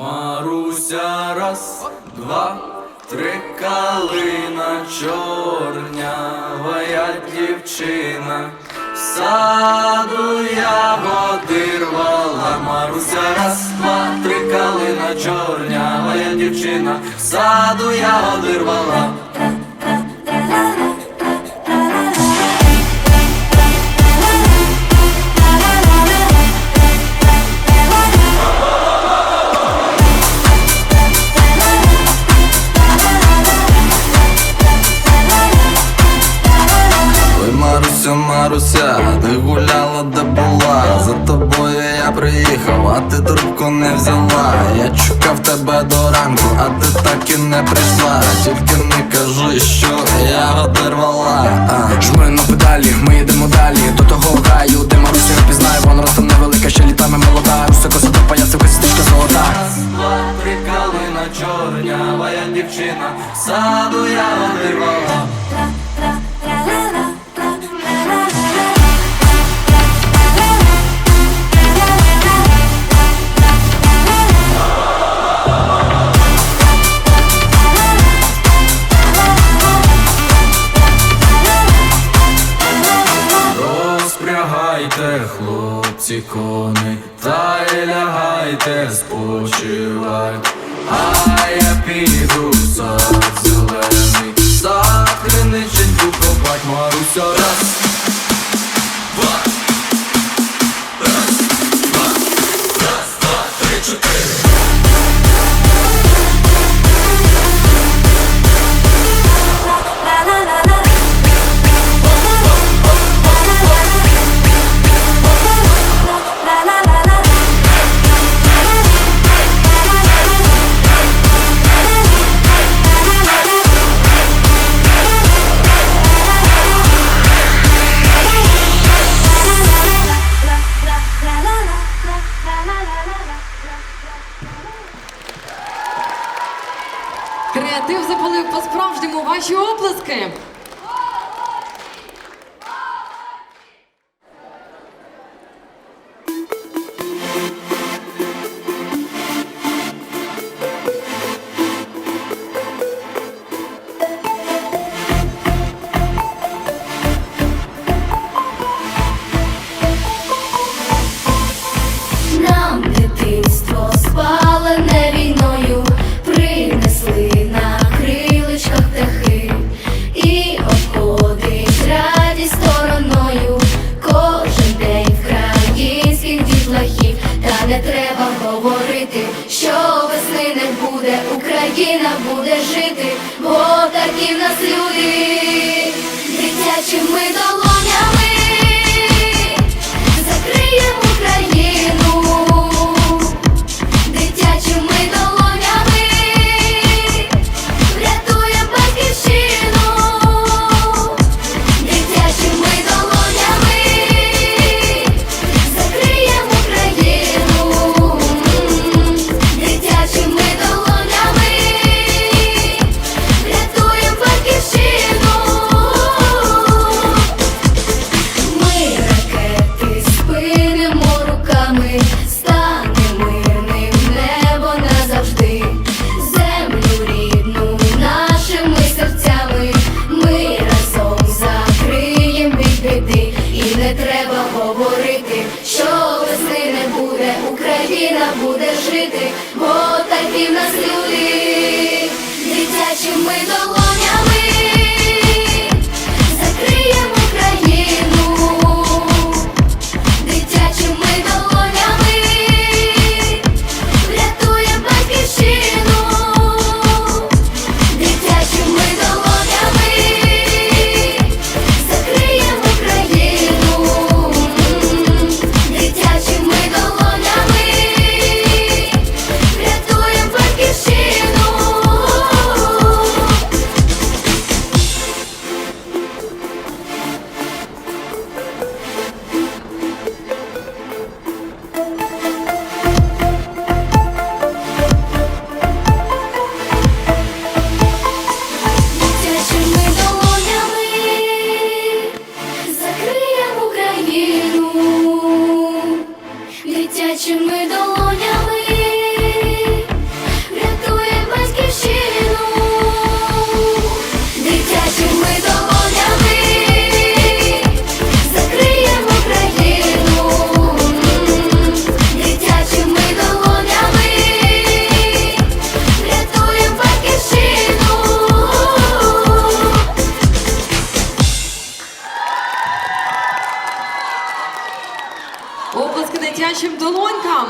Маруся, раз, два, три калина чорнявая дівчина. Саду ягоди рвала, Маруся, раз, два, три калина чорнявая дівчина. Саду ягоди рвала. Маруся, ти гуляла, де була? За тобою я приїхав, а ти трубку не взяла. Я чекав тебе до ранку, а ти так і не прийшла. Тільки не кажи, що я одервала. Жми на педалі, ми йдемо далі. До того гаю, де Маруся не пізнає Вона ростом невелика, ще літами молода. Усе коса до паяців, косістичка золота. Раз, два, три калина чорнявая дівчина Саду я одервала хлопці, кони, та й лягайте, спочивайте, а я піду Креатив запалив по-справжньому ваші оплески. Україна буде жити, бо такі в нас люди, Україна буде жити, бо такі в нас люди, дитячі ми долу. дитячим долонькам.